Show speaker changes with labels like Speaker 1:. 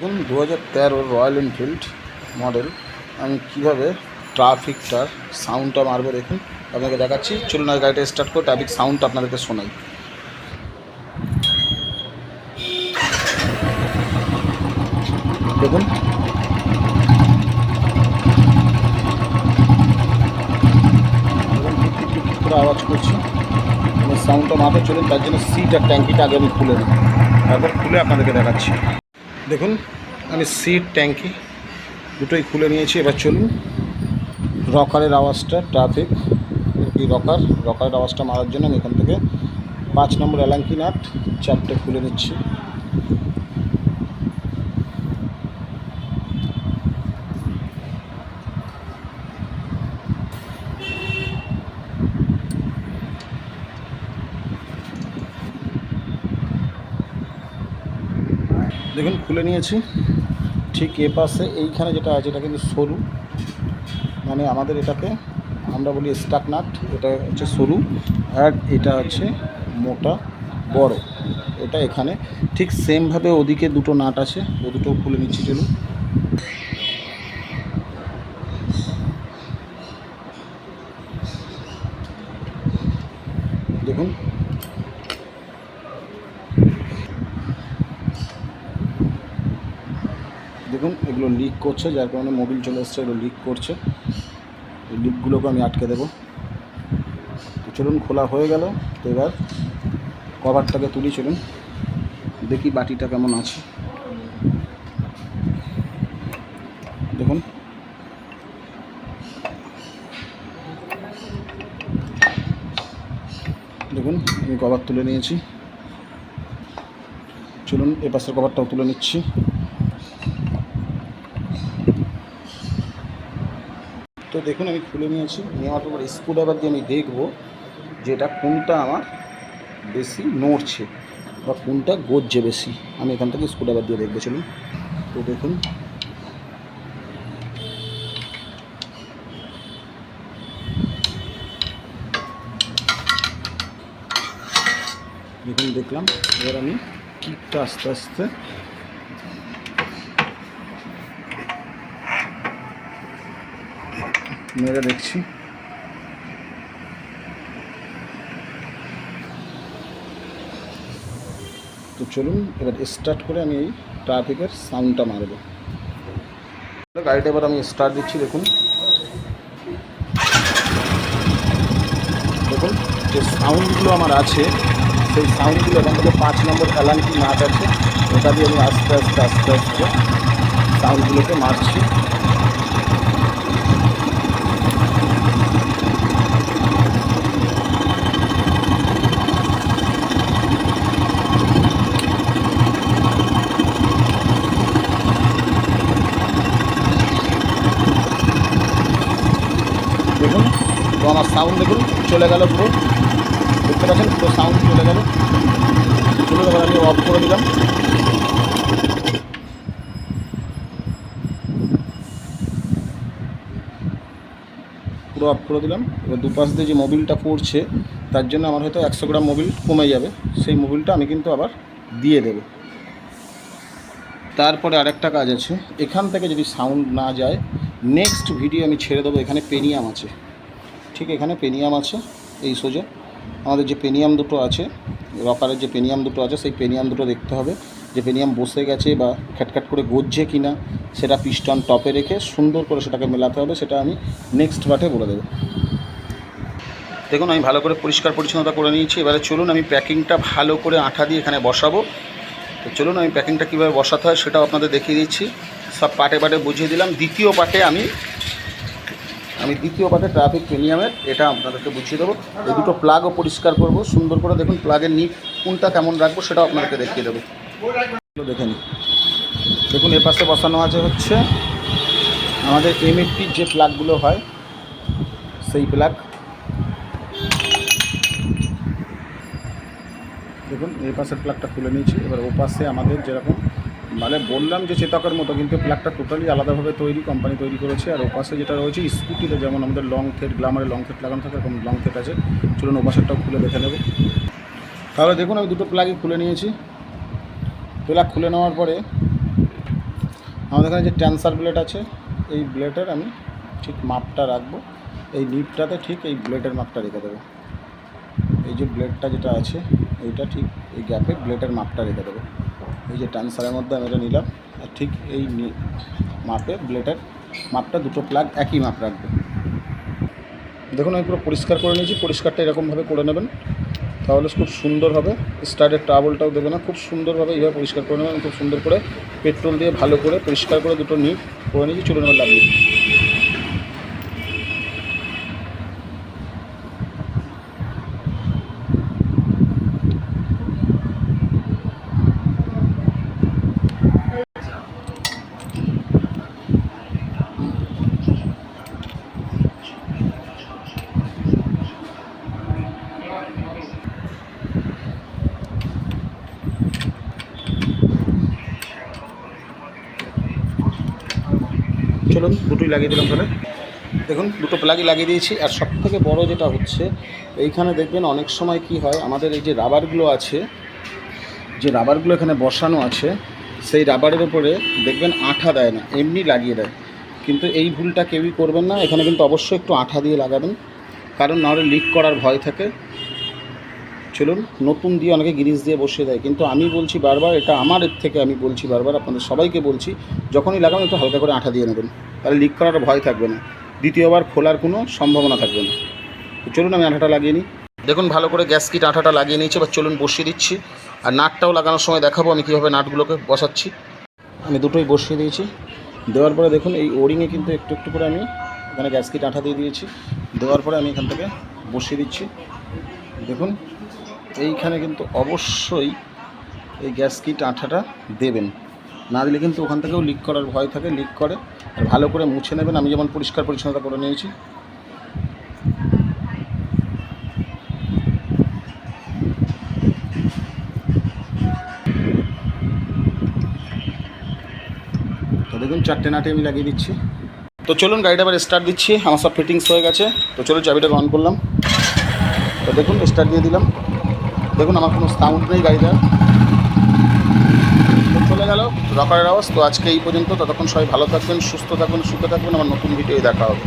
Speaker 1: দেখুন দু হাজার তেরোর রয়্যাল এনফিল্ড মডেল আমি কীভাবে ট্রাফিকটার সাউন্ডটা মারবো দেখুন। আপনাকে দেখাচ্ছি, চলুন আর গাড়িটা স্টার্ট করে ট্রাফিক সাউন্ডটা আপনাদেরকে শোনাই। দেখুন। করে আওয়াজ করছি। সাউন্ডটা মাপে চলুন, তার জন্য সিট আর ট্যাঙ্কিটা আগে আমি খুলে নিই। তারপর খুলে আপনাদেরকে দেখাচ্ছি। দেখুন, আমি সিট ট্যাঙ্কি দুটোই খুলে নিয়েছি। এবার চলুন, রকারের আওয়াজটা ট্রাফিক এই রকার, রকারের আওয়াজটা মারার জন্য আমি এখান থেকে পাঁচ নম্বর অ্যালাঙ্কি নাট চারটে খুলে নিচ্ছি। দেখুন, খুলে নিয়েছি। ঠিক এ পাশে এইখানে যেটা আছে, এটা কিন্তু সরু। মানে আমাদের এটাকে আমরা বলি স্টাক নাট এটা হচ্ছে সরু। আর এটা হচ্ছে মোটা, বড়। এটা এখানে ঠিক সেমভাবে ওদিকে দুটো নাট আছে, ও দুটো খুলে নিচ্ছি, চলুন দেখুন দেখুন, এগুলো লিক করছে, যার কারণে মোবিল চলে এসছে, এগুলো লিক করছে। এই লিকগুলোকে আমি আটকে দেবো। তো চলুন, খোলা হয়ে গেল। তো এবার কভারটাকে তুলি, চলুন। দেখি বাটিটা কেমন আছে। দেখুন। দেখুন, আমি কভার তুলে নিয়েছি। চলুন এ পাশের কভারটাও তুলে নিচ্ছি। তো দেখুন, আমি খুলে নিয়েছি। নেওয়ার পর স্ক্রু ড্রাইভার দিয়ে আমি দেখব যে এটা কোনটা আমার বেশি নড়ছে বা কোনটা গজছে বেশি। আমি এখান থেকে স্ক্রু ড্রাইভার দিয়ে দেখব, চলুন। তো দেখুন। দেখুন, দেখলাম। এবার আমি কিকটা আস্তে আস্তে মেরে দেখছি। তো চলুন, এবার স্টার্ট করে আমি এই ট্রাফিকের সাউন্ডটা মারব। গাড়িটা এবার আমি স্টার্ট দিচ্ছি, দেখুন। দেখুন, যে সাউন্ডগুলো আমার আছে, সেই সাউন্ডগুলো এখান থেকে পাঁচ নম্বর অ্যালার্মটি নাচ আছে। ওটা দিয়ে আমি আস্তে আস্তে আস্তে আস্তে সাউন্ডগুলোকে মারছি। দেখুন, তো আমার সাউন্ড দেখুন, চলে গেল পুরো। দেখতে পাচ্ছেন, পুরো সাউন্ড চলে গেল। চলুন, এবার আমি অফ করে দিলাম। পুরো অফ করে দিলাম। এবার দুপাশ দিয়ে যে মোবিলটা পড়ছে, তার জন্য আমার হয়তো একশো গ্রাম মোবিল কমে যাবে। সেই মোবিলটা আমি কিন্তু আবার দিয়ে দেবো। তারপরে আরেকটা কাজ আছে। এখান থেকে যদি সাউন্ড না যায় নেক্সট ভিডিও আমি ছেড়ে দেবো, এখানে পেনিয়াম আছে। ঠিক এখানে পেনিয়াম আছে, এই সোজা। আমাদের যে পেনিয়াম দুটো আছে, রকারের যে পেনিয়াম দুটো আছে, সেই পেনিয়াম দুটো দেখতে হবে। যে পেনিয়াম বসে গেছে বা খ্যাটখ্যাট করে গজছে কি না সেটা পিস্টন টপে রেখে সুন্দর করে সেটাকে মেলাতে হবে, সেটা আমি নেক্সট পার্টে বলে দেবো। দেখুন, আমি ভালো করে পরিষ্কার পরিচ্ছন্নতা করে নিয়েছি। এবারে চলুন, আমি প্যাকিংটা ভালো করে আঠা দিয়ে এখানে বসাবো। তো চলুন, আমি প্যাকিংটা কীভাবে বসাতে হয় সেটাও আপনাদের দেখিয়ে দিচ্ছি। সব পাটে পাটে বুঝিয়ে দিলাম। দ্বিতীয় পাটে আমি আমি দ্বিতীয় পাটে ট্রাফিক প্রিমিয়ামের এটা আপনাদেরকে বুঝিয়ে দেবো। এই দুটো প্লাগও পরিষ্কার করব, সুন্দর করে দেখুন প্লাগের নিট কোনটা কেমন রাখব সেটাও আপনাদেরকে দেখিয়ে দেবো। দেখে নিই দেখুন এর পাশে বসানো আছে হচ্ছে আমাদের এমএফটির যে প্লাগগুলো হয়, সেই প্লাগ দেখুন এই পাশের প্লাগটা খুলে নিয়েছি। এবার ও পাশে আমাদের যেরকম মানে বললাম যে চেতকের মতো, কিন্তু প্লাগটা টোটালি আলাদাভাবে তৈরি কোম্পানি তৈরি করেছে। আর ওপাশে যেটা রয়েছে স্কুটিতে যেমন আমাদের লং থেট গ্লামারে লং থেট লাগানো থাকে, এরকম লং থেট আছে। চলুন ও পাশেরটাও খুলে দেখে নেব। তাহলে দেখুন, আমি দুটো প্লাগই খুলে নিয়েছি। প্লাগ খুলে নেওয়ার পরে আমাদের এখানে যে ট্যান্সার ব্লেড আছে, এই ব্লেডের আমি ঠিক মাপটা রাখব। এই নিপটাতে ঠিক এই ব্লেডের মাপটা রেখে দেবো। এই যে ব্লেডটা যেটা আছে, এইটা ঠিক এই গ্যাপে ব্লেডের মাপটা রেখে দেবো। এই যে ট্রান্সারের মধ্যে আমি এটা নিলাম। আর ঠিক এই মাপে ব্লেডের মাপটা দুটো প্লাগ একই মাপ রাখবে। দেখুন, আমি পুরো পরিষ্কার করে নিয়েছি। পরিষ্কারটা এরকমভাবে করে নেবেন। তাহলে খুব সুন্দর হবে। স্টার্টের ট্রাবলটাও দেবে না। খুব সুন্দরভাবে এইভাবে পরিষ্কার করে নেবেন। খুব সুন্দর করে পেট্রোল দিয়ে ভালো করে পরিষ্কার করে দুটো নিট করে নিয়েছি। চলে নেবেন লাগিয়ে চলুন, দুটোই লাগিয়ে দিলাম তাহলে দেখুন, দুটো প্লাগই লাগিয়ে দিয়েছি। আর সব থেকে বড়ো যেটা হচ্ছে, এইখানে দেখবেন অনেক সময় কি হয়, আমাদের এই যে রাবারগুলো আছে, যে রাবারগুলো এখানে বসানো আছে, সেই রাবারের উপরে দেখবেন আঠা দেয় না, এমনি লাগিয়ে দেয়। কিন্তু এই ভুলটা কেউই করবেন না। এখানে কিন্তু অবশ্যই একটু আঠা দিয়ে লাগাবেন, কারণ নাহলে লিক করার ভয় থাকে। চলুন, নতুন দিয়ে অনেকে গিরিজ দিয়ে বসিয়ে দেয়। কিন্তু আমি বলছি বারবার, এটা আমার এর থেকে আমি বলছি বারবার, আপনাদের সবাইকে বলছি, যখনই লাগাবেন একটু হালকা করে আঠা দিয়ে নেবেন। তাহলে লিক করার ভয় থাকবে না। দ্বিতীয়বার খোলার কোনো সম্ভাবনা থাকবে না। চলুন, আমি আঠাটা লাগিয়ে নিই। দেখুন, ভালো করে গ্যাস কিট আঠাটা লাগিয়ে নিয়েছি, এবার চলুন বসিয়ে দিচ্ছি। আর নাটটাও লাগানোর সময় দেখাবো, আমি কীভাবে নাটগুলোকে বসাচ্ছি। আমি দুটোই বসিয়ে দিয়েছি। দেওয়ার পরে দেখুন, এই ওরিংয়ে কিন্তু একটু একটু করে আমি এখানে গ্যাস কিট আঠা দিয়ে দিয়েছি। দেওয়ার পরে আমি এখান থেকে বসিয়ে দিচ্ছি। দেখুন এইখানে কিন্তু অবশ্যই এই গ্যাস কিট আঠাটা দেবেন। না দিলে কিন্তু ওখান থেকেও লিক করার ভয় থাকে লিক করে। আর ভালো করে মুছে নেবেন। আমি যেমন পরিষ্কার পরিচ্ছন্নতা করে নিয়েছি। তো দেখুন, চারটে নাটে আমি লাগিয়ে দিচ্ছি। তো চলুন, গাড়িটা আবার স্টার্ট দিচ্ছি। আমার সব ফিটিংস হয়ে গেছে। তো চলুন, চাবিটাকে অন করলাম। তো দেখুন স্টার্ট দিয়ে দিলাম। দেখুন, আমার কোনো সাউন্ড নেই গাড়িটা চলে গেল রকারের আওয়াজ তো আজকে এই পর্যন্ত। ততক্ষণ সবাই ভালো থাকবেন, সুস্থ থাকবেন, সুখে থাকবেন। আমার নতুন ভিডিও দেখা হবে।